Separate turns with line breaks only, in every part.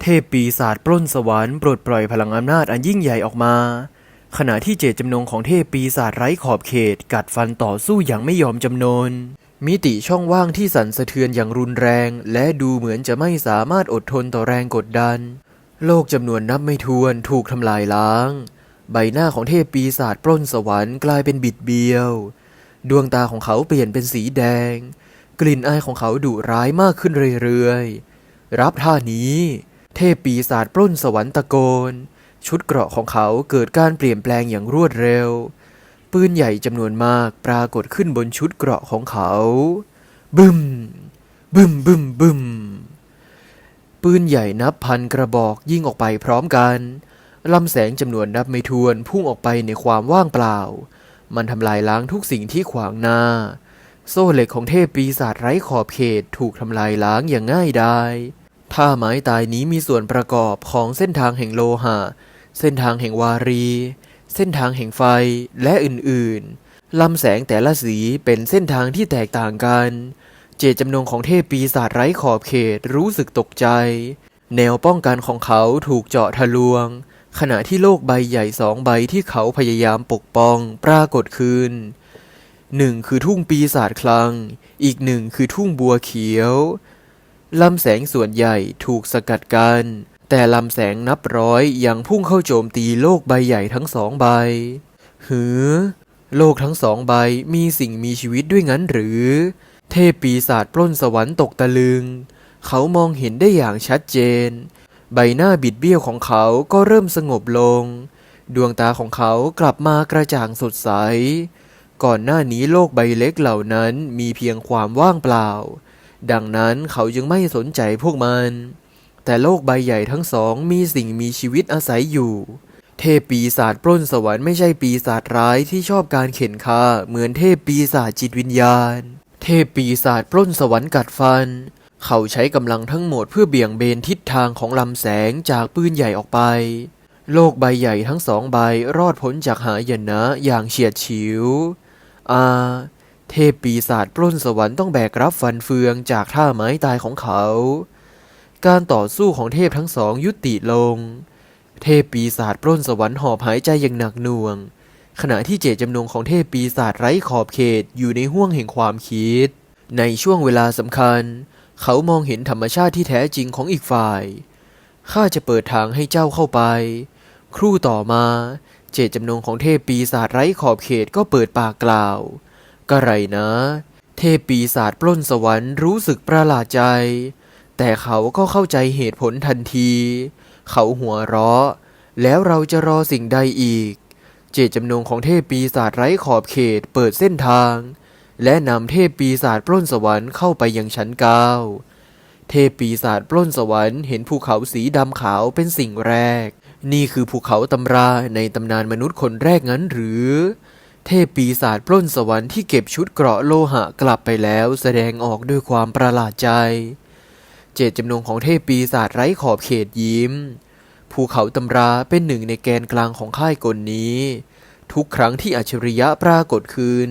เทพปีศาจปล้นสวรรค์ปลดปล่อยพลังอำนาจอันยิ่งใหญ่ออกมา ขณะที่เจตจำนงของเทพปีศาจไร้ขอบเขต กัดฟันต่อสู้อย่างไม่ยอมจำนน มิติช่องว่างที่สั่นสะเทือนอย่างรุนแรง และดูเหมือนจะไม่สามารถอดทนต่อแรงกดดัน โลกจำนวนนับไม่ถ้วนถูกทำลายล้าง ใบหน้าของเทพปีศาจปล้นสวรรค์กลายเป็นบิดเบี้ยว ดวงตาของเขาเปลี่ยนเป็นสีแดง กลิ่นอายของเขาดุร้ายมากขึ้นเรื่อยๆรับท่านี้ เทพปีศาจปล้นสวรรค์ตะโกน ชุดเกราะของเขาเกิดการเปลี่ยนแปลงอย่างรวดเร็ว ปืนใหญ่จำนวนมากปรากฏขึ้นบนชุดเกราะของเขา บึมบึมบึมบึมปืนใหญ่นับพันกระบอกยิงออกไปพร้อมกันลำแสงจำนวนนับไม่ถ้วนพุ่งออกไปในความว่างเปล่า มันทำลายล้างทุกสิ่งที่ขวางหน้า โซ่เหล็กของเทพปีศาจไร้ขอบเขตถูกทำลายล้างอย่างง่ายดาย ท่าไม้ตายนี้มีส่วนประกอบของเส้นทางแห่งโลหะ เส้นทางแห่งวารี เส้นทางแห่งไฟ และอื่นๆ ลำแสงแต่ละสีเป็นเส้นทางที่แตกต่างกัน เจตจำนงของเทพปีศาจไร้ขอบเขตรู้สึกตกใจ แนวป้องกันของเขาถูกเจาะทะลวง ขณะที่โลกใบใหญ่สองใบที่เขาพยายามปกป้องปรากฏขึ้นหนึ่งคือทุ่งปีศาจคลัง อีกหนึ่งคือทุ่งบัวเขียว ลำแสงส่วนใหญ่ถูกสกัดกันแต่ลำแสงนับร้อยยังพุ่งเข้าโจมตีโลกใบใหญ่ทั้งสองใบ หือ โลกทั้งสองใบมีสิ่งมีชีวิตด้วยงั้นหรือ เทพปีศาจปล้นสวรรค์ตกตะลึง เขามองเห็นได้อย่างชัดเจน ใบหน้าบิดเบี้ยวของเขาก็เริ่มสงบลง ดวงตาของเขากลับมากระจ่างสดใส ก่อนหน้านี้โลกใบเล็กเหล่านั้นมีเพียงความว่างเปล่า ดังนั้นเขาจึงไม่สนใจพวกมัน แต่โลกใบใหญ่ทั้งสองมีสิ่งมีชีวิตอาศัยอยู่ เทพปีศาจปล้นสวรรค์ไม่ใช่ปีศาจร้ายที่ชอบการเข็นฆ่าเหมือนเทพปีศาจจิตวิญญาณ เทพปีศาจปล้นสวรรค์กัดฟัน เขาใช้กำลังทั้งหมดเพื่อเบี่ยงเบนทิศทางของลำแสงจากปืนใหญ่ออกไป โลกใบใหญ่ทั้งสองใบรอดพ้นจากหายนะอย่างเฉียดฉิวอา เทพปีศาจปล้นสวรรค์ต้องแบกรับฟันเฟืองจากท่าไม้ตายของเขา การต่อสู้ของเทพทั้งสองยุติลง เทพปีศาจปล้นสวรรค์หอบหายใจอย่างหนักหน่วง ขณะที่เจตจำนงของเทพปีศาจไร้ขอบเขตอยู่ในห้วงแห่งความคิด ในช่วงเวลาสำคัญ เขามองเห็นธรรมชาติที่แท้จริงของอีกฝ่าย ข้าจะเปิดทางให้เจ้าเข้าไป ครู่ต่อมา เจตจำนงของเทพปีศาจไร้ขอบเขตก็เปิดปากกล่าว กะไรนะ เทพปีศาจปล้นสวรรค์รู้สึกประหลาดใจ แต่เขาก็เข้าใจเหตุผลทันที เขาหัวเราะ แล้วเราจะรอสิ่งใดอีก เจตจำนงของเทพปีศาจไร้ขอบเขตเปิดเส้นทาง และนำเทพปีศาจปล้นสวรรค์เข้าไปยังชั้นเก้าเทพปีศาจปล้นสวรรค์เห็นภูเขาสีดำขาวเป็นสิ่งแรก นี่คือภูเขาตำราในตำนานมนุษย์คนแรกงั้นหรือ เทพปีศาจปล้นสวรรค์ที่เก็บชุดเกราะโลหะกลับไปแล้วแสดงออกด้วยความประหลาดใจ เจตจำนงของเทพปีศาจไร้ขอบเขตยิ้ม ภูเขาตำราเป็นหนึ่งในแกนกลางของค่ายกลนี้ ทุกครั้งที่อัจฉริยะปรากฏขึ้น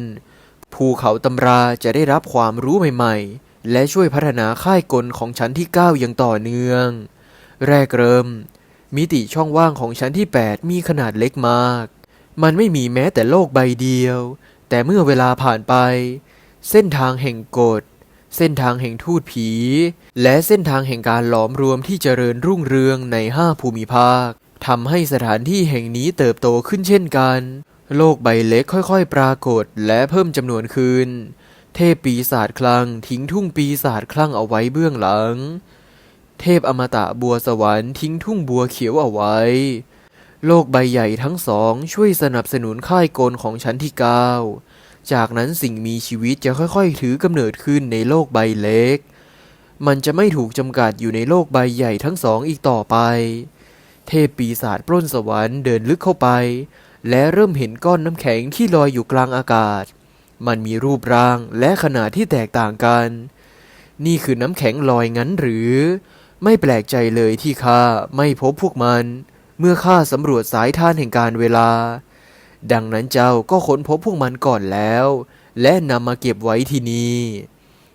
ภูเขาตำราจะได้รับความรู้ใหม่ๆ และช่วยพัฒนาค่ายกลของชั้นที่ 9 อย่างต่อเนื่อง แรกเริ่ม มิติช่องว่างของชั้นที่ 8 มีขนาดเล็กมาก มันไม่มีแม้แต่โลกใบเดียว แต่เมื่อเวลาผ่านไป เส้นทางแห่งกฎ เส้นทางแห่งทูตผี และเส้นทางแห่งการหลอมรวมที่เจริญรุ่งเรืองในห้าภูมิภาคทำให้สถานที่แห่งนี้เติบโตขึ้นเช่นกัน โลกใบเล็กค่อยๆ ปรากฏและเพิ่มจำนวนขึ้น เทพปีศาจคลังทิ้งทุ่งปีศาจคลั่งเอาไว้เบื้องหลัง เทพอมตะบัวสวรรค์ทิ้งทุ่งบัวเขียวเอาไว้ โลกใบใหญ่ทั้งสองช่วยสนับสนุนค่ายกลของชั้นที่ 9 จากนั้นสิ่งมีชีวิตจะค่อยๆ ถือกำเนิดขึ้นในโลกใบเล็ก มันจะไม่ถูกจำกัดอยู่ในโลกใบใหญ่ทั้งสองอีกต่อไป เทพปีศาจปล้นสวรรค์เดินลึกเข้าไป และเริ่มเห็นก้อนน้ำแข็งที่ลอยอยู่กลางอากาศ มันมีรูปร่างและขนาดที่แตกต่างกัน นี่คือน้ำแข็งลอยงั้นหรือ ไม่แปลกใจเลยที่ข้าไม่พบพวกมัน เมื่อข้าสำรวจสายท่านแห่งการเวลา ดังนั้นเจ้าก็ค้นพบพวกมันก่อนแล้ว และนำมาเก็บไว้ที่นี่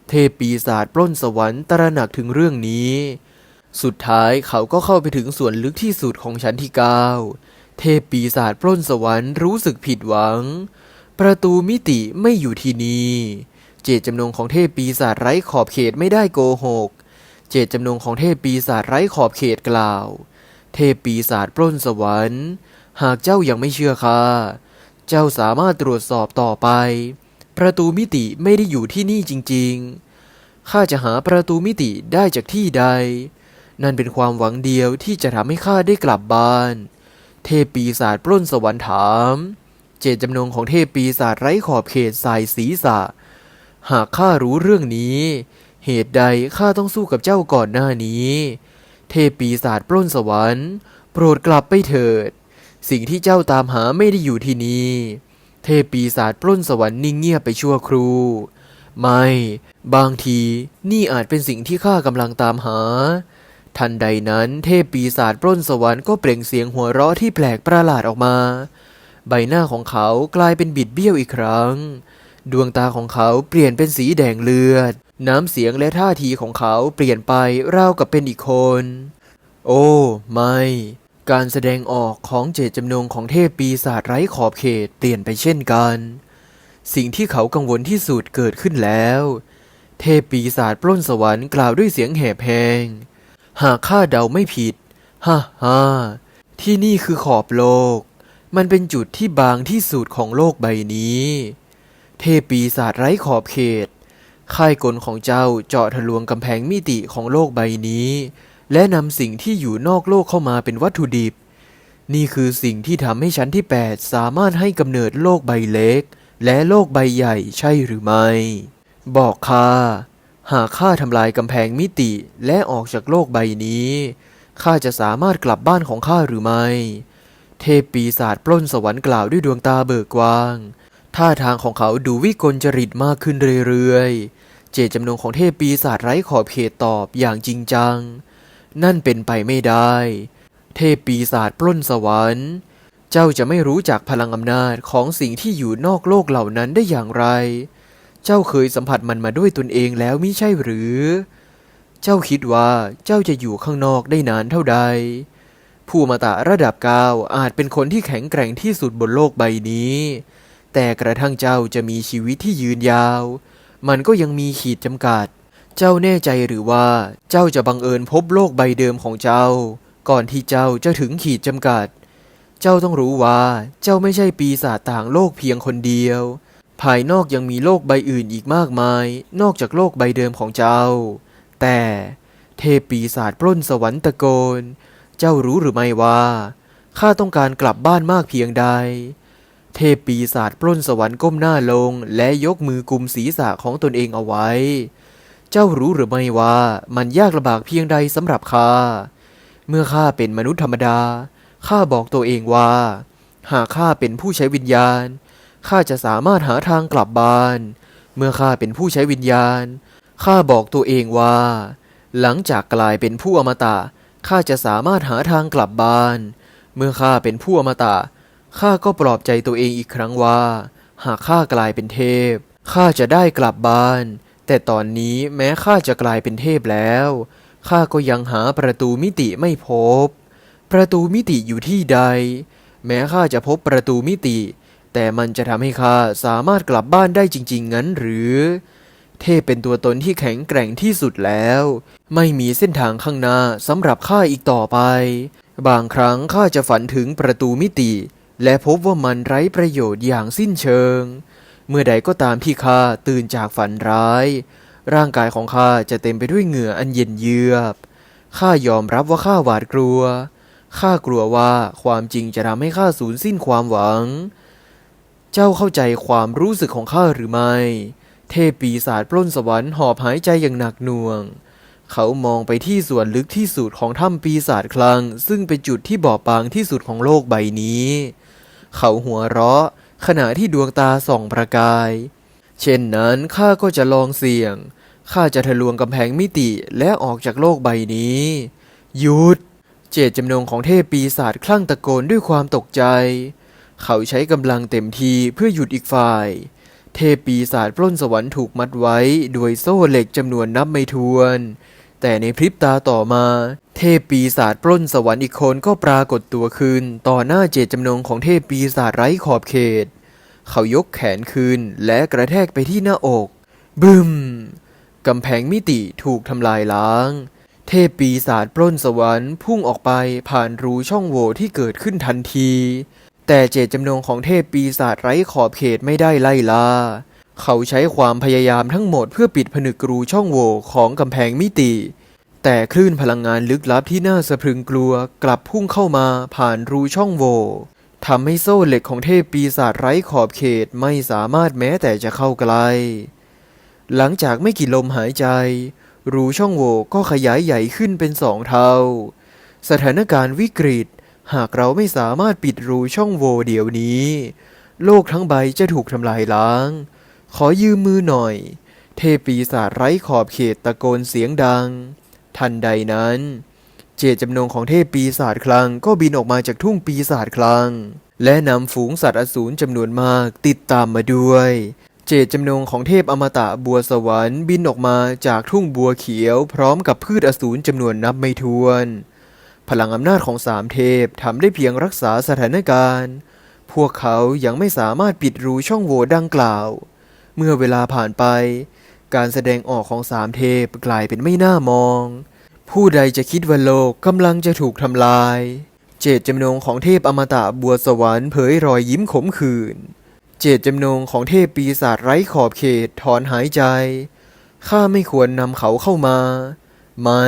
เทพปีศาจปล้นสวรรค์ตระหนักถึงเรื่องนี้ สุดท้ายเขาก็เข้าไปถึงส่วนลึกที่สุดของชั้นที่เก้าเทพปีศาจปล้นสวรรค์รู้สึกผิดหวัง ประตูมิติไม่อยู่ที่นี่เจตจำนงของเทพปีศาจไร้ขอบเขตไม่ได้โกหก เจตจำนงของเทพปีศาจไร้ขอบเขตกล่าว เทพปีศาจปล้นสวรรค์ หากเจ้ายังไม่เชื่อข้าเจ้าสามารถตรวจสอบต่อไป ประตูมิติไม่ได้อยู่ที่นี่จริง ๆ ข้าจะหาประตูมิติได้จากที่ใด นั่นเป็นความหวังเดียวที่จะทำให้ข้าได้กลับบ้าน เทพปีศาจปล้นสวรรค์ถาม เจตจำนงของเทพปีศาจไร้ขอบเขตสายศีรษะ หากข้ารู้เรื่องนี้ เหตุใดข้าต้องสู้กับเจ้าก่อนหน้านี้ เทพปีศาจปล้นสวรรค์ โปรดกลับไปเถิด สิ่งที่เจ้าตามหาไม่ได้อยู่ที่นี่ เทพปีศาจปล้นสวรรค์นิ่งเงียบไปชั่วครูไม่ บางทีนี่อาจเป็นสิ่งที่ข้ากำลังตามหา ทันใดนั้นเทพปีศาจปล้นสวรรค์ก็เปล่งเสียงหัวเราะที่แปลกประหลาดออกมา ใบหน้าของเขากลายเป็นบิดเบี้ยวอีกครั้ง ดวงตาของเขาเปลี่ยนเป็นสีแดงเลือด น้ำเสียงและท่าทีของเขาเปลี่ยนไปราวกับเป็นอีกคน โอ้ ไม่ การแสดงออกของเจตจำนงของเทพปีศาจไร้ขอบเขตเปลี่ยนไปเช่นกัน สิ่งที่เขากังวลที่สุดเกิดขึ้นแล้ว เทพปีศาจปล้นสวรรค์กล่าวด้วยเสียงแหบแหงหากข้าเดาไม่ผิด ฮ่าฮ่าที่นี่คือขอบโลก มันเป็นจุดที่บางที่สุดของโลกใบนี้ เทพปีศาจไร้ขอบเขต ค่ายกลของเจ้าเจาะทะลวงกำแพงมิติของโลกใบนี้ และนำสิ่งที่อยู่นอกโลกเข้ามาเป็นวัตถุดิบ นี่คือสิ่งที่ทำให้ชั้นที่ 8 สามารถให้กำเนิดโลกใบเล็ก และโลกใบใหญ่ใช่หรือไม่ บอกข้าหากข้าทำลายกำแพงมิติและออกจากโลกใบนี้ข้าจะสามารถกลับบ้านของข้าหรือไม่ เทพปีศาจปล้นสวรรค์กล่าวด้วยดวงตาเบิกกว้าง ท่าทางของเขาดูวิกลจริตมากขึ้นเรื่อยๆ เจตจำนงของเทพปีศาจไร้ขอบเขตตอบอย่างจริงจัง นั่นเป็นไปไม่ได้ เทพปีศาจปล้นสวรรค์ เจ้าจะไม่รู้จักพลังอำนาจของสิ่งที่อยู่นอกโลกเหล่านั้นได้อย่างไร เจ้าเคยสัมผัสมันมาด้วยตนเองแล้วมิใช่หรือ เจ้าคิดว่าเจ้าจะอยู่ข้างนอกได้นานเท่าใด ผู้มาตะระดับเก้าอาจเป็นคนที่แข็งแกร่งที่สุดบนโลกใบนี้ แต่กระทั่งเจ้าจะมีชีวิตที่ยืนยาว มันก็ยังมีขีดจำกัด เจ้าแน่ใจหรือว่าเจ้าจะบังเอิญพบโลกใบเดิมของเจ้า ก่อนที่เจ้าจะถึงขีดจำกัด เจ้าต้องรู้ว่าเจ้าไม่ใช่ปีศาจต่างโลกเพียงคนเดียว ภายนอกยังมีโลกใบอื่นอีกมากมาย นอกจากโลกใบเดิมของเจ้า แต่เทพปีศาจปล้นสวรรค์ตะโกน เจ้ารู้หรือไม่ว่าข้าต้องการกลับบ้านมากเพียงใด เทพปีศาจปล้นสวรรค์ก้มหน้าลง และยกมือกุมศีรษะของตนเองเอาไว้ เจ้ารู้หรือไม่ว่ามันยากลำบากเพียงใดสำหรับข้า เมื่อข้าเป็นมนุษย์ธรรมดา ข้าบอกตัวเองว่า หากข้าเป็นผู้ใช้วิญญาณ ข้าจะสามารถหาทางกลับบ้าน เมื่อข้าเป็นผู้ใช้วิญญาณ ข้าบอกตัวเองว่า หลังจากกลายเป็นผู้อมตะ ข้าจะสามารถหาทางกลับบ้าน เมื่อข้าเป็นผู้อมตะ ข้าก็ปลอบใจตัวเองอีกครั้งว่า หากข้ากลายเป็นเทพ ข้าจะได้กลับบ้าน แต่ตอนนี้แม้ข้าจะกลายเป็นเทพแล้ว ข้าก็ยังหาประตูมิติไม่พบ ประตูมิติอยู่ที่ใด แม้ข้าจะพบประตูมิติ แต่มันจะทำให้ข้าสามารถกลับบ้านได้จริง ๆ งั้นหรือ เทพเป็นตัวตนที่แข็งแกร่งที่สุดแล้ว ไม่มีเส้นทางข้างหน้าสำหรับข้าอีกต่อไป บางครั้งข้าจะฝันถึงประตูมิติ และพบว่ามันไร้ประโยชน์อย่างสิ้นเชิง เมื่อใดก็ตามที่ข้าตื่นจากฝันร้าย ร่างกายของข้าจะเต็มไปด้วยเหงื่ออันเย็นเยือกข้ายอมรับว่าข้าหวาดกลัว ข้ากลัวว่าความจริงจะทำให้ข้าสูญสิ้นความหวัง เจ้าเข้าใจความรู้สึกของข้าหรือไม่ เทพปีศาจปล้นสวรรค์หอบหายใจอย่างหนักหน่วง เขามองไปที่ส่วนลึกที่สุดของถ้ำปีศาจคลัง ซึ่งเป็นจุดที่บอบบางที่สุดของโลกใบนี้ เขาหัวเราะ ขณะที่ดวงตาส่องประกาย เช่นนั้นข้าก็จะลองเสี่ยงข้าจะทะลวงกำแพงมิติและออกจากโลกใบนี้ หยุด เจตจำนงของเทพปีศาจคลั่งตะโกนด้วยความตกใจ เขาใช้กำลังเต็มทีเพื่อหยุดอีกฝ่าย เทพปีศาจปล้นสวรรค์ถูกมัดไว้ ด้วยโซ่เหล็กจำนวนนับไม่ถ้วน แต่ในพริบตาต่อมา เทพปีศาจปล้นสวรรค์อีกคนก็ปรากฏตัวขึ้นต่อหน้าเจตจำนงของเทพปีศาจไร้ขอบเขต เขายกแขนขึ้นและกระแทกไปที่หน้าอก บึมกำแพงมิติถูกทำลายล้าง เทพปีศาจปล้นสวรรค์พุ่งออกไปผ่านรูช่องโหว่ที่เกิดขึ้นทันที แต่เจตจำนงของเทพปีศาจไร้ขอบเขตไม่ได้ไล่ล่า เขาใช้ความพยายามทั้งหมดเพื่อปิดผนึกรูช่องโหว่ของกำแพงมิติ แต่คลื่นพลังงานลึกลับที่น่าสะพรึงกลัวกลับพุ่งเข้ามาผ่านรูช่องโหว่ทำให้โซ่เหล็กของเทพปีศาจไร้ขอบเขตไม่สามารถแม้แต่จะเข้าใกล้หลังจากไม่กี่ลมหายใจ รูช่องโหว่ก็ขยายใหญ่ขึ้นเป็นสองเท่า สถานการณ์วิกฤต หากเราไม่สามารถปิดรูช่องโหว่เดี๋ยวนี้ โลกทั้งใบจะถูกทำลายล้าง ขอยืมมือหน่อย เทพปีศาจไร้ขอบเขตตะโกนเสียงดัง ทันใดนั้น เจตจำนงของเทพปีศาจคลังก็บินออกมาจากทุ่งปีศาจคลัง และนำฝูงสัตว์อสูรจำนวนมากติดตามมาด้วย เจตจำนงของเทพอมตะบัวสวรรค์บินออกมาจากทุ่งบัวเขียว พร้อมกับพืชอสูรจำนวนนับไม่ถ้วน พลังอำนาจของสามเทพทำได้เพียงรักษาสถานการณ์ พวกเขายังไม่สามารถปิดรูช่องโหว่ดังกล่าว เมื่อเวลาผ่านไป การแสดงออกของสามเทพกลายเป็นไม่น่ามอง ผู้ใดจะคิดว่าโลกกำลังจะถูกทำลาย เจตจำนงของเทพอมตะบัวสวรรค์เผยรอยยิ้มขมขื่น เจตจำนงของเทพปีศาจไร้ขอบเขตถอนหายใจ ข้าไม่ควรนำเขาเข้ามา ไม่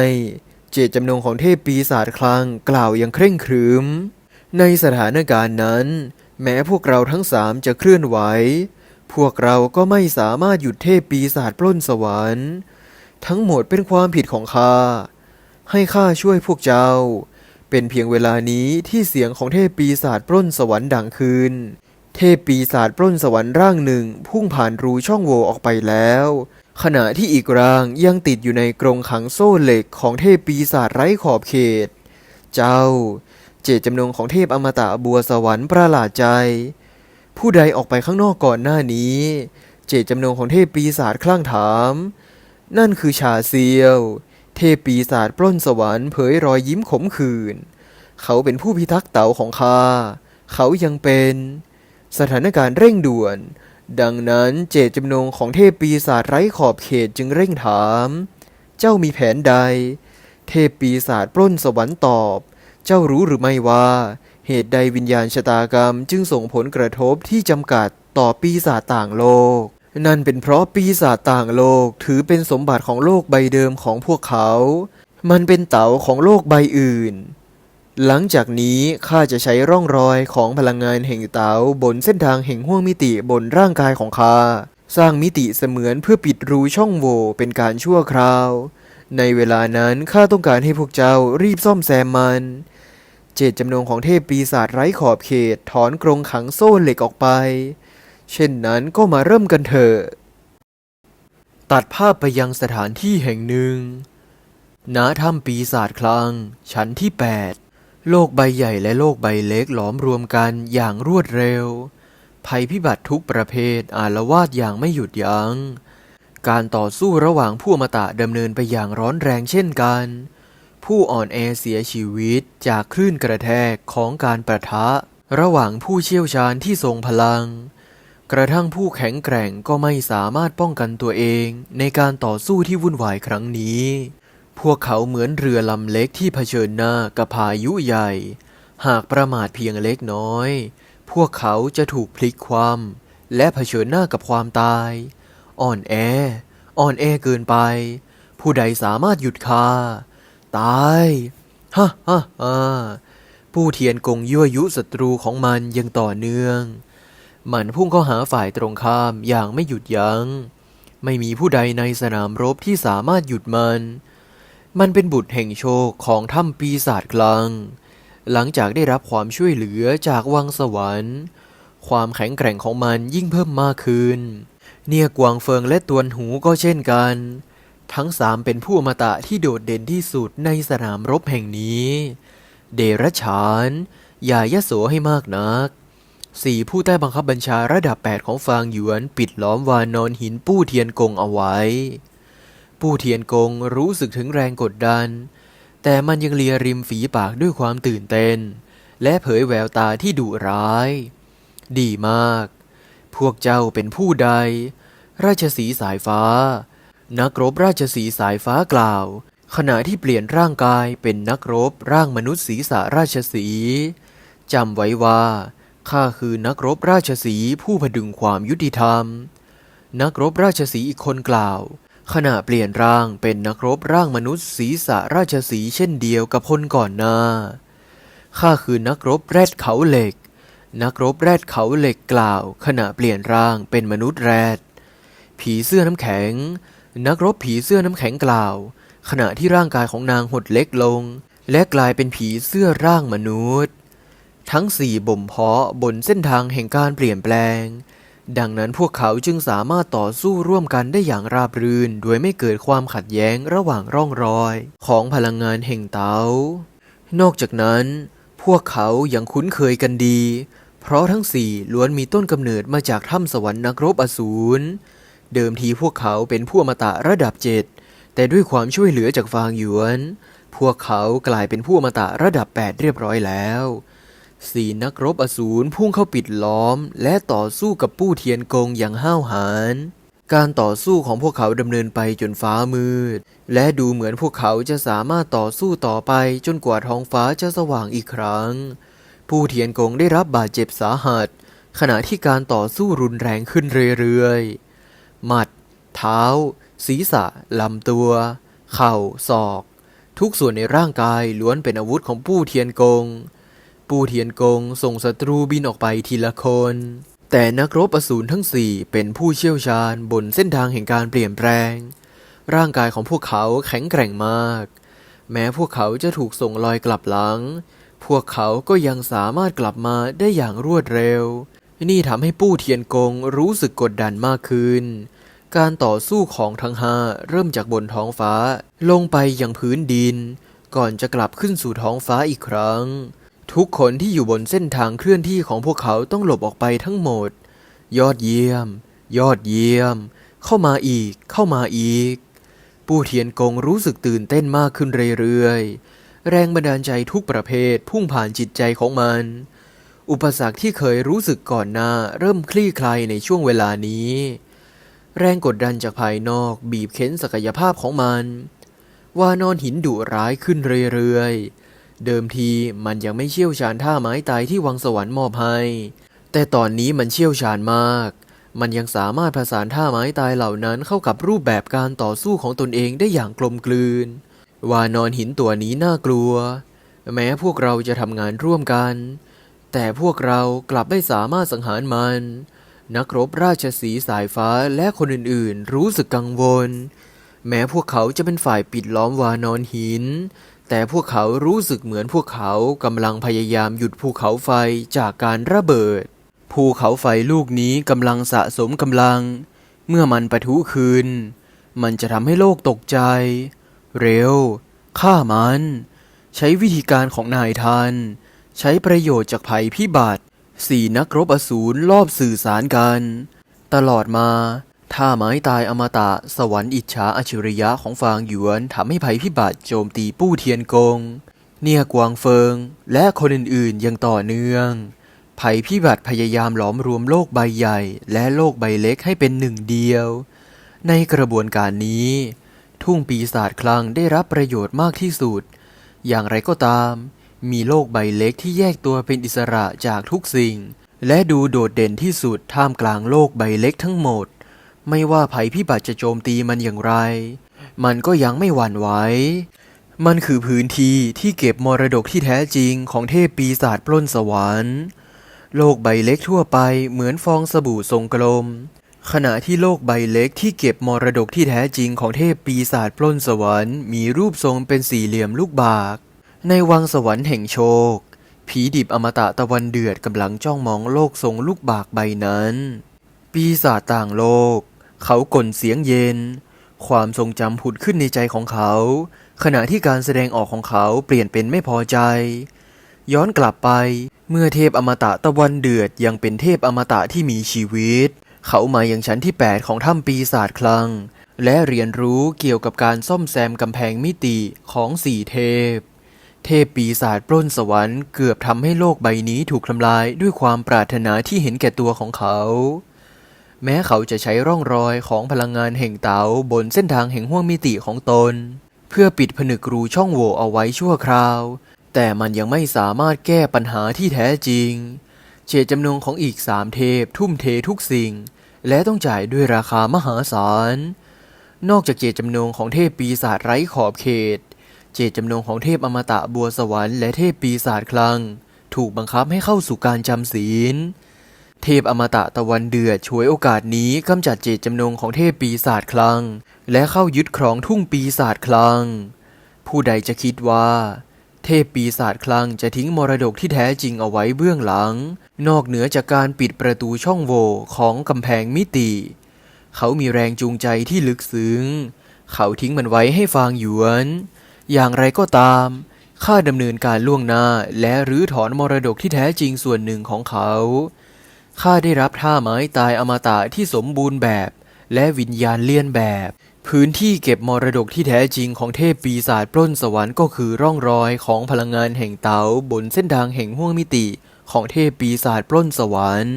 เจตจำนงของเทพปีศาจคลังกล่าวอย่างเคร่งครึม ในสถานการณ์นั้น แม้พวกเราทั้งสามจะเคลื่อนไหว พวกเราก็ไม่สามารถหยุดเทพปีศาจปล้นสวรรค์ ทั้งหมดเป็นความผิดของข้า ให้ข้าช่วยพวกเจ้า เป็นเพียงเวลานี้ที่เสียงของเทพปีศาจปล้นสวรรค์ดังขึ้น เทพปีศาจปล้นสวรรค์ร่างหนึ่งพุ่งผ่านรูช่องโหว่ออกไปแล้ว ขณะที่อีกร่างยังติดอยู่ในกรงขังโซ่เหล็กของเทพปีศาจไร้ขอบเขต เจ้า เจตจำนงของเทพอมตะบัวสวรรค์ประหลาดใจ ผู้ใดออกไปข้างนอกก่อนหน้านี้ เจตจำนงของเทพปีศาจคลั่งถาม นั่นคือชาเซียว เทพปีศาจปล้นสวรรค์เผยรอยยิ้มขมขื่นเขาเป็นผู้พิทักษ์เต่าของข้าเขายังเป็น สถานการณ์เร่งด่วน ดังนั้นเจตจำนงของเทพปีศาจไร้ขอบเขตจึงเร่งถาม เจ้ามีแผนใด เทพปีศาจปล้นสวรรค์ตอบ เจ้ารู้หรือไม่ว่า เหตุใดวิญญาณชะตากรรมจึงส่งผลกระทบที่จำกัดต่อปีศาจต่างโลก นั่นเป็นเพราะปีศาจต่างโลกถือเป็นสมบัติของโลกใบเดิมของพวกเขา มันเป็นเต๋าของโลกใบอื่น หลังจากนี้ข้าจะใช้ร่องรอยของพลังงานแห่งเต๋าบนเส้นทางแห่งห้วงมิติบนร่างกายของข้าสร้างมิติเสมือนเพื่อปิดรูช่องโหว่เป็นการชั่วคราว ในเวลานั้นข้าต้องการให้พวกเจ้ารีบซ่อมแซมมัน เจตจำนงของเทพปีศาจไร้ขอบเขตถอนกรงขังโซ่เหล็กออกไป เช่นนั้นก็มาเริ่มกันเถอะ ตัดภาพไปยังสถานที่แห่งหนึ่งณถ้ำปีศาจคลัง ชั้นที่ 8 โลกใบใหญ่และโลกใบเล็กหลอมรวมกันอย่างรวดเร็ว ภัยพิบัติทุกประเภทอาละวาดอย่างไม่หยุดยัง้ง การต่อสู้ระหว่างผู้อมตะดำเนินไปอย่างร้อนแรงเช่นกัน ผู้อ่อนแอเสียชีวิตจากคลื่นกระแทกของการประทะ ระหว่างผู้เชี่ยวชาญที่ทรงพลัง กระทั่งผู้แข็งแกร่งก็ไม่สามารถป้องกันตัวเองในการต่อสู้ที่วุ่นวายครั้งนี้ พวกเขาเหมือนเรือลำเล็กที่เผชิญหน้ากับพายุใหญ่ หากประมาทเพียงเล็กน้อย พวกเขาจะถูกพลิกคว่ำและเผชิญหน้ากับความตาย อ่อนแอ อ่อนแอเกินไป ผู้ใดสามารถหยุดข้า ตายฮ่าฮ่าฮ่าผู้เทียนกงยั่วยุศัตรูของมันยังต่อเนื่อง มันพุ่งเข้าหาฝ่ายตรงข้ามอย่างไม่หยุดยัง้ง ไม่มีผู้ใดในสนามรบที่สามารถหยุดมัน มันเป็นบุตรแห่งโชคของถ้ำปีศาจกลาง หลังจากได้รับความช่วยเหลือจากวังสวรรค์ ความแข็งแกร่งของมันยิ่งเพิ่มมากขึ้น เนี่ยกวางเฟิงและตวนหูก็เช่นกัน ทั้งสามเป็นผู้อมตะที่โดดเด่นที่สุดในสนามรบแห่งนี้ เดรัจฉาน อย่ายโสให้มากนักสี่ผู้ใต้บังคับบัญชาระดับ 8 ของฟางหยวนปิดล้อมวานนอนหินปู้เทียนกงเอาไว้ ปู่เทียนกงรู้สึกถึงแรงกดดัน แต่มันยังเลียริมฝีปากด้วยความตื่นเต้น และเผยแววตาที่ดุร้าย ดีมาก พวกเจ้าเป็นผู้ใด ราชสีสายฟ้า นักรบราชสีสายฟ้ากล่าว ขณะที่เปลี่ยนร่างกายเป็นนักรบร่างมนุษย์ศีรษะราชสีจำไว้ว่าข้าคือนักรบราชสีผู้พดุงความยุติธรรม นักรบราชสีอีกคนกล่าว ขณะเปลี่ยนร่างเป็นนักรบร่างมนุษย์ศีรษะราชสีเช่นเดียวกับคนก่อนหน้าข้าคือนักรบแรดเขาเหล็ก นักรบแรดเขาเหล็กกล่าว ขณะเปลี่ยนร่างเป็นมนุษย์แรด ผีเสื้อน้ำแข็ง นักรบผีเสื้อน้ำแข็งกล่าว ขณะที่ร่างกายของนางหดเล็กลง และกลายเป็นผีเสื้อร่างมนุษย์ ทั้งสี่บ่มเพาะบนเส้นทางแห่งการเปลี่ยนแปลง ดังนั้นพวกเขาจึงสามารถต่อสู้ร่วมกันได้อย่างราบรื่น โดยไม่เกิดความขัดแย้งระหว่างร่องรอย ของพลังงานแห่งเตานอกจากนั้น พวกเขายังคุ้นเคยกันดี เพราะทั้งสี่ล้วนมีต้นกำเนิดมาจากถ้ำสวรรค์นักรบอสูร เดิมทีพวกเขาเป็นผู้อมตะระดับเจ็ดแต่ด้วยความช่วยเหลือจากฟางหยวน พวกเขากลายเป็นผู้อมตะระดับ 8 เรียบร้อยแล้วสี่นักรบอสูรพุ่งเข้าปิดล้อม และต่อสู้กับปู้เทียนกงอย่างห้าวหาญการต่อสู้ของพวกเขาดำเนินไปจนฟ้ามืด และดูเหมือนพวกเขาจะสามารถต่อสู้ต่อไปจนกว่าท้องฟ้าจะสว่างอีกครั้ง ผู้เทียนกงได้รับบาดเจ็บสาหัส ขณะที่การต่อสู้รุนแรงขึ้นเรื่อยๆ เท้า ศีรษะ ลำตัว เข่า ศอก ทุกส่วนในร่างกายล้วนเป็นอาวุธของผู้เทียนกง ปูเทียนกงส่งศัตรูบินออกไปทีละคน แต่นักรบอสูรทั้งสี่เป็นผู้เชี่ยวชาญบนเส้นทางแห่งการเปลี่ยนแปลง ร่างกายของพวกเขาแข็งแกร่งมาก แม้พวกเขาจะถูกส่งลอยกลับหลัง พวกเขาก็ยังสามารถกลับมาได้อย่างรวดเร็ว นี่ทำให้ปู้เทียนกงรู้สึกกดดันมากขึ้น การต่อสู้ของทั้งห้าเริ่มจากบนท้องฟ้า ลงไปยังพื้นดิน ก่อนจะกลับขึ้นสู่ท้องฟ้าอีกครั้ง ทุกคนที่อยู่บนเส้นทางเคลื่อนที่ของพวกเขาต้องหลบออกไปทั้งหมด ยอดเยี่ยม ยอดเยี่ยม เข้ามาอีก เข้ามาอีก ปูเทียนกงรู้สึกตื่นเต้นมากขึ้นเรื่อยๆ แรงบันดาลใจทุกประเภทพุ่งผ่านจิตใจของมัน อุปสรรคที่เคยรู้สึกก่อนหน้าเริ่มคลี่คลายในช่วงเวลานี้ แรงกดดันจากภายนอกบีบเค้นศักยภาพของมัน วานอนหินดุร้ายขึ้นเรื่อยๆ เดิมทีมันยังไม่เชี่ยวชาญท่าไม้ตายที่วังสวรรค์มอบให้ แต่ตอนนี้มันเชี่ยวชาญมาก มันยังสามารถผสานท่าไม้ตายเหล่านั้นเข้ากับรูปแบบการต่อสู้ของตนเองได้อย่างกลมกลืน วานอนหินตัวนี้น่ากลัว แม้พวกเราจะทำงานร่วมกัน แต่พวกเรากลับไม่สามารถสังหารมัน นักรบราชสีสายฟ้าและคนอื่นๆ รู้สึกกังวล แม้พวกเขาจะเป็นฝ่ายปิดล้อมวานอนหิน แต่พวกเขารู้สึกเหมือนพวกเขากำลังพยายามหยุดภูเขาไฟจากการระเบิด ภูเขาไฟลูกนี้กำลังสะสมกำลัง เมื่อมันปะทุขึ้นมันจะทำให้โลกตกใจ เร็วฆ่ามัน ใช้วิธีการของนายทันใช้ประโยชน์จากภัยพิบัติ สี่นักรบอสูรลอบสื่อสารกัน ตลอดมาท่าไม้ตายอมตะสวรรค์อิจฉาอัจฉริยะของฟางหยวนทำให้ภัยพิบัติโจมตีปู้เทียนกง เนี่ยกวางเฟิง และคนอื่นๆยังต่อเนื่อง ภัยพิบัติพยายามหลอมรวมโลกใบใหญ่ และโลกใบเล็กให้เป็นหนึ่งเดียว ในกระบวนการนี้ ทุ่งปีศาจคลังได้รับประโยชน์มากที่สุด อย่างไรก็ตาม มีโลกใบเล็กที่แยกตัวเป็นอิสระจากทุกสิ่ง และดูโดดเด่นที่สุดท่ามกลางโลกใบเล็กทั้งหมด ไม่ว่าภัยพิบัติจะโจมตีมันอย่างไร มันก็ยังไม่หวั่นไหวมันคือพื้นที่ที่เก็บมรดกที่แท้จริงของเทพปีศาจปล้นสวรรค์โลกใบเล็กทั่วไปเหมือนฟองสบู่ทรงกลม ขณะที่โลกใบเล็กที่เก็บมรดกที่แท้จริงของเทพปีศาจปล้นสวรรค์มีรูปทรงเป็นสี่เหลี่ยมลูกบาก ในวังสวรรค์แห่งโชค ผีดิบอมตะตะวันเดือดกำลังจ้องมองโลกทรงลูกบากใบนั้น ปีศาจต่างโลก เขากลนเสียงเย็น ความทรงจำผุดขึ้นในใจของเขา ขณะที่การแสดงออกของเขาเปลี่ยนเป็นไม่พอใจ ย้อนกลับไปเมื่อเทพอมตะตะวันเดือดยังเป็นเทพอมตะที่มีชีวิต เขามาอย่างชั้นที่ 8 ของถ้ำปีศาจคลัง และเรียนรู้เกี่ยวกับการซ่อมแซมกำแพงมิติของสี่เทพ เทพปีศาจปล้นสวรรค์เกือบทำให้โลกใบนี้ถูกทำลายด้วยความปรารถนาที่เห็นแก่ตัวของเขา แม้เขาจะใช้ร่องรอยของพลังงานแห่งเตาบนเส้นทางแห่งห้วงมิติของตน เพื่อปิดผนึกรูช่องโหว่เอาไว้ชั่วคราว แต่มันยังไม่สามารถแก้ปัญหาที่แท้จริง เจตจำนงของอีกสามเทพทุ่มเททุกสิ่ง และต้องจ่ายด้วยราคามหาศาลนอกจากเจตจำนงของเทพปีศาจไร้ขอบเขต เจตจำนงของเทพอมตะบัวสวรรค์และเทพปีศาจคลัง ถูกบังคับให้เข้าสู่การจำศีล เทพอมตะตะวันเดือดช่วยโอกาสนี้กำจัดเจตจำนงของเทพปีศาจคลัง และเข้ายึดครองทุ่งปีศาจคลัง ผู้ใดจะคิดว่า เทพปีศาจคลังจะทิ้งมรดกที่แท้จริงเอาไว้เบื้องหลัง นอกเหนือจากการปิดประตูช่องโหว่ของกำแพงมิติ เขามีแรงจูงใจที่ลึกซึ้ง เขาทิ้งมันไว้ให้ฟางหยวน อย่างไรก็ตาม ข้าดำเนินการล่วงหน้าและรื้อถอนมรดกที่แท้จริงส่วนหนึ่งของเขา ข้าได้รับท่าไม้ตายอมตะที่สมบูรณ์แบบ และวิญญาณเลียนแบบ พื้นที่เก็บมรดกที่แท้จริงของเทพปีศาจปล้นสวรรค์ก็คือร่องรอยของพลังงานแห่งเตาบนเส้นทางแห่งห้วงมิติของเทพปีศาจปล้นสวรรค์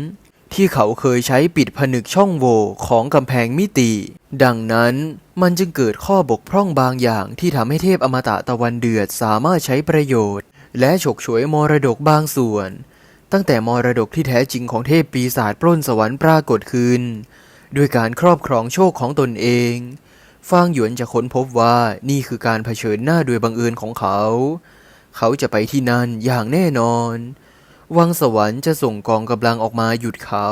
ที่เขาเคยใช้ปิดผนึกช่องโหว่ของกำแพงมิติ ดังนั้นมันจึงเกิดข้อบกพร่องบางอย่างที่ทำให้เทพอมตะตะวันเดือดสามารถใช้ประโยชน์ และฉกฉวยมรดกบางส่วน ตั้งแต่มรดกที่แท้จริงของเทพปีศาจปล้นสวรรค์ปรากฏขึ้นด้วยการครอบครองโชคของตนเองฟางหยวนจะค้นพบว่านี่คือการเผชิญหน้าโดยบังเอิญของเขา เขาจะไปที่นั่นอย่างแน่นอน วังสวรรค์จะส่งกองกำลังออกมาหยุดเขา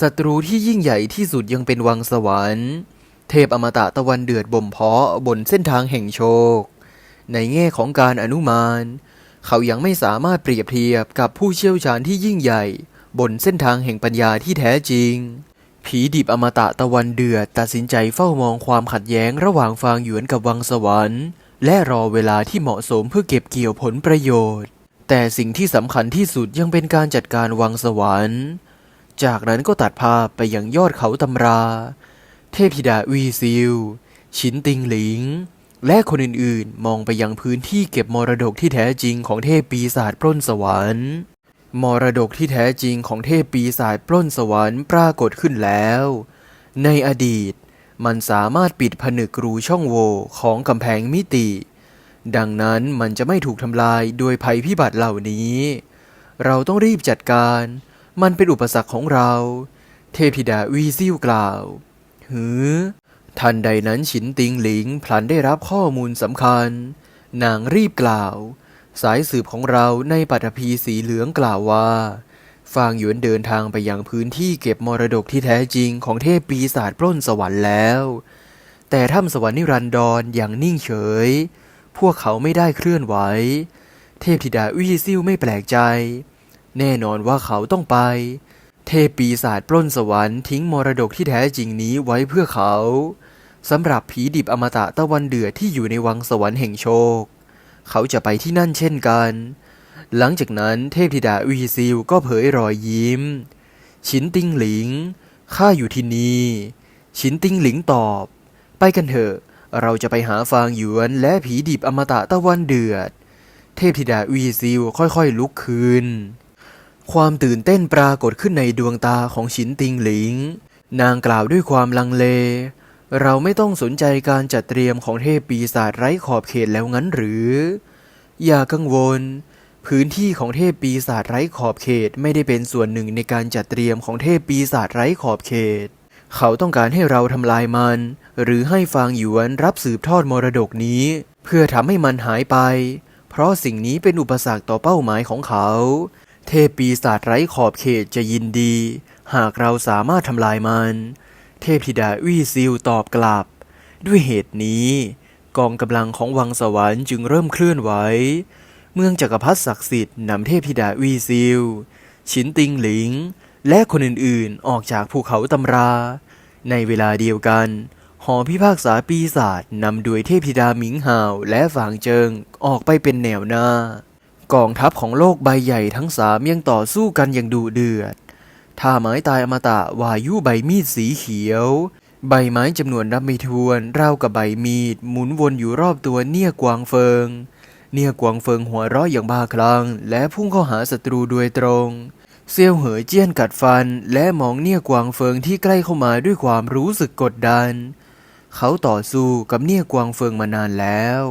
ศัตรูที่ยิ่งใหญ่ที่สุดยังเป็นวังสวรรค์ เทพอมตะตะวันเดือดบ่มเพาะบนเส้นทางแห่งโชค ในแง่ของการอนุมาน เขายังไม่สามารถเปรียบเทียบกับผู้เชี่ยวชาญที่ยิ่งใหญ่ บนเส้นทางแห่งปัญญาที่แท้จริง ผีดิบอมตะตะวันเดือดตัดสินใจเฝ้ามองความขัดแย้งระหว่างฟางหยวนกับวังสวรรค์ และรอเวลาที่เหมาะสมเพื่อเก็บเกี่ยวผลประโยชน์ แต่สิ่งที่สำคัญที่สุดยังเป็นการจัดการวังสวรรค์ จากนั้นก็ตัดภาพไปยังยอดเขาตำรา เทพธิดาวีซิล ชินติงหลิง และคนอื่นๆ มองไปยังพื้นที่เก็บมรดกที่แท้จริงของเทพปีศาจปล้นสวรรค์ มรดกที่แท้จริงของเทพปีศาจปล้นสวรรค์ปรากฏขึ้นแล้ว ในอดีต มันสามารถปิดผนึกรูช่องโหว่ของกำแพงมิติ ดังนั้นมันจะไม่ถูกทำลายโดยภัยพิบัติเหล่านี้ เราต้องรีบจัดการ มันเป็นอุปสรรคของเรา เทพิดาวีซิ่วกล่าวหือทันใดนั้นฉินติงหลิงพลันได้รับข้อมูลสำคัญ นางรีบกล่าว สายสืบของเราในปัตภีสีเหลืองกล่าวว่าฟางหยวนเดินทางไปยังพื้นที่เก็บมรดกที่แท้จริงของเทพปีศาจปล้นสวรรค์แล้ว แต่ถ้ำสวรรค์นิรันดรอย่างนิ่งเฉย พวกเขาไม่ได้เคลื่อนไหว เทพธิดาวีซิ่วไม่แปลกใจ แน่นอนว่าเขาต้องไป เทพปีศาจปล้นสวรรค์ทิ้งมรดกที่แท้จริงนี้ไว้เพื่อเขาสำหรับผีดิบอมตะตะวันเดือดที่อยู่ในวังสวรรค์แห่งโชค เขาจะไปที่นั่นเช่นกัน หลังจากนั้นเทพธิดาวีซิลก็เผยรอยยิ้ม ชินติงหลิง ข้าอยู่ที่นี่ ชินติงหลิงตอบ ไปกันเถอะ เราจะไปหาฟางหยวนและผีดิบอมตะตะวันเดือด เทพธิดาวีซิลค่อยๆลุกคืน ความตื่นเต้นปรากฏขึ้นในดวงตาของชินติงหลิง นางกล่าวด้วยความลังเล เราไม่ต้องสนใจการจัดเตรียมของเทพปีศาจไร้ขอบเขตแล้วงั้นหรือ อย่ากังวล พื้นที่ของเทพปีศาจไร้ขอบเขตไม่ได้เป็นส่วนหนึ่งในการจัดเตรียมของเทพปีศาจไร้ขอบเขต เขาต้องการให้เราทำลายมัน หรือให้ฟางหยวนรับสืบทอดมรดกนี้ เพื่อทำให้มันหายไป เพราะสิ่งนี้เป็นอุปสรรคต่อเป้าหมายของเขา เทพปีศาจไร้ขอบเขตจะยินดี หากเราสามารถทำลายมัน เทพธิดาวีซิลตอบกลับ ด้วยเหตุนี้ กองกำลังของวังสวรรค์จึงเริ่มเคลื่อนไหวเมืองจักรพรรดิศักดิ์สิทธิ์นำเทพธิดาวีซิลชินติงหลิง และคนอื่นๆออกจากภูเขาตำรา ในเวลาเดียวกัน หอพิพากษาปีศาจนำโดยเทพธิดาหมิงหาวและฝางเจิงออกไปเป็นแนวหน้า กองทัพของโลกใบใหญ่ทั้งสามยังต่อสู้กันอย่างดุเดือดท่าไม้ตายอมตะวายุใบมีดสีเขียว ใบไม้จำนวนนับไม่ถ้วนราวกับใบมีด หมุนวนอยู่รอบตัวเนี่ยกวางเฟิง เนี่ยกวางเฟิงหัวเราะอย่างบ้าคลั่งและพุ่งเข้าหาศัตรูโดยตรงเซียวเหอเจี้ยนกัดฟัน และมองเนี่ยกวางเฟิงที่ใกล้เข้ามาด้วยความรู้สึกกดดัน เขาต่อสู้กับเนี่ยกวางเฟิงมานานแล้ว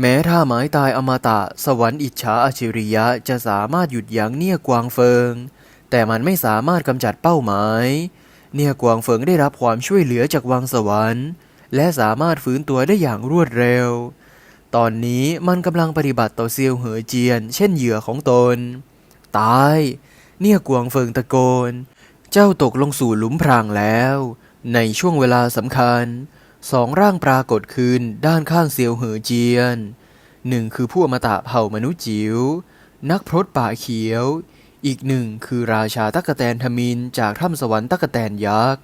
แม้ถ้าไม้ตายอมตะ สวรรค์อิจฉาอาชิริยะจะสามารถหยุดยั้งเนี่ยกวางเฟิง แต่มันไม่สามารถกำจัดเป้าหมาย เนี่ยกวางเฟิงได้รับความช่วยเหลือจากวังสวรรค์ และสามารถฟื้นตัวได้อย่างรวดเร็ว ตอนนี้มันกำลังปฏิบัติต่อเซียวเหอเจียน เช่นเหยื่อของตน ตาย เนี่ยกวางเฟิงตะโกน เจ้าตกลงสู่หลุมพรางแล้ว ในช่วงเวลาสำคัญ สองร่างปรากฏขึ้นด้านข้างเซียวเหอเจียน หนึ่งคือผู้อมตะเผ่ามนุษย์จิ๋ว นักพรตป่าเขียว อีกหนึ่งคือราชาตั๊กแตนทมินจากถ้ำสวรรค์ตั๊กแตนยักษ์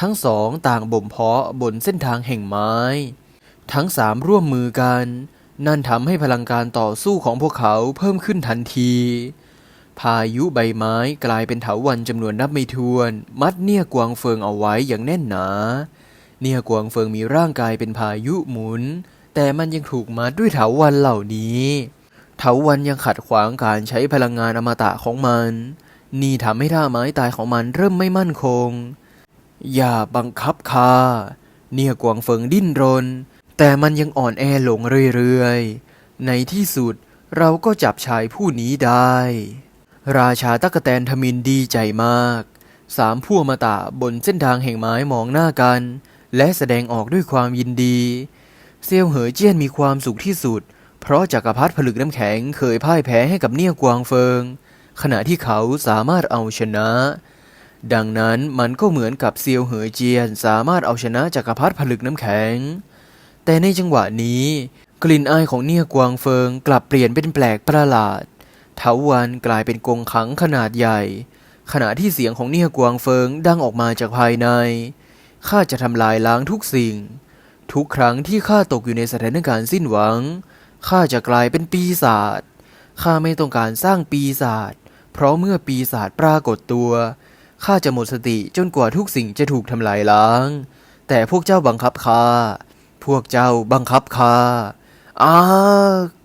ทั้งสองต่างบ่มเพาะบนเส้นทางแห่งไม้ ทั้งสามร่วมมือกัน นั่นทำให้พลังการต่อสู้ของพวกเขาเพิ่มขึ้นทันที พายุใบไม้กลายเป็นเถาวันจำนวนนับไม่ถ้วน มัดเนี่ยกวางเฟิงเอาไว้อย่างแน่นหนา เนี่ยกวางเฟิงมีร่างกายเป็นพายุหมุน แต่มันยังถูกมัดด้วยเถาวันเหล่านี้เถาวันยังขัดขวางการใช้พลังงานอมตะของมัน นี่ทำให้ท่าไม้ตายของมันเริ่มไม่มั่นคง อย่าบังคับคาเนี่ยกวางเฟิงดิ้นรน แต่มันยังอ่อนแอลงเรื่อยๆ ในที่สุดเราก็จับชายผู้นี้ได้ ราชาตั๊กแตนทมินดีใจมาก สามผู้อมตะบนเส้นทางแห่งไม้มองหน้ากัน และแสดงออกด้วยความยินดี เซียวเหอเจี้ยนมีความสุขที่สุด เพราะจักรพรรดิผลึกน้ำแข็งเคยพ่ายแพ้ให้กับเนี่ยกวางเฟิง ขณะที่เขาสามารถเอาชนะ ดังนั้นมันก็เหมือนกับเซียวเหอเจียนสามารถเอาชนะจักรพรรดิผลึกน้ำแข็ง แต่ในจังหวะนี้ กลิ่นอายของเนี่ยกวางเฟิงกลับเปลี่ยนเป็นแปลกประหลาดเถาวันกลายเป็นกรงขังขนาดใหญ่ ขณะที่เสียงของเนี่ยกวางเฟิงดังออกมาจากภายใน ข้าจะทำลายล้างทุกสิ่ง ทุกครั้งที่ข้าตกอยู่ในสถานการณ์สิ้นหวัง ข้าจะกลายเป็นปีศาจ ข้าไม่ต้องการสร้างปีศาจ เพราะเมื่อปีศาจปรากฏตัว ข้าจะหมดสติจนกว่าทุกสิ่งจะถูกทำลายล้าง แต่พวกเจ้าบังคับข้า พวกเจ้าบังคับข้าอ้าก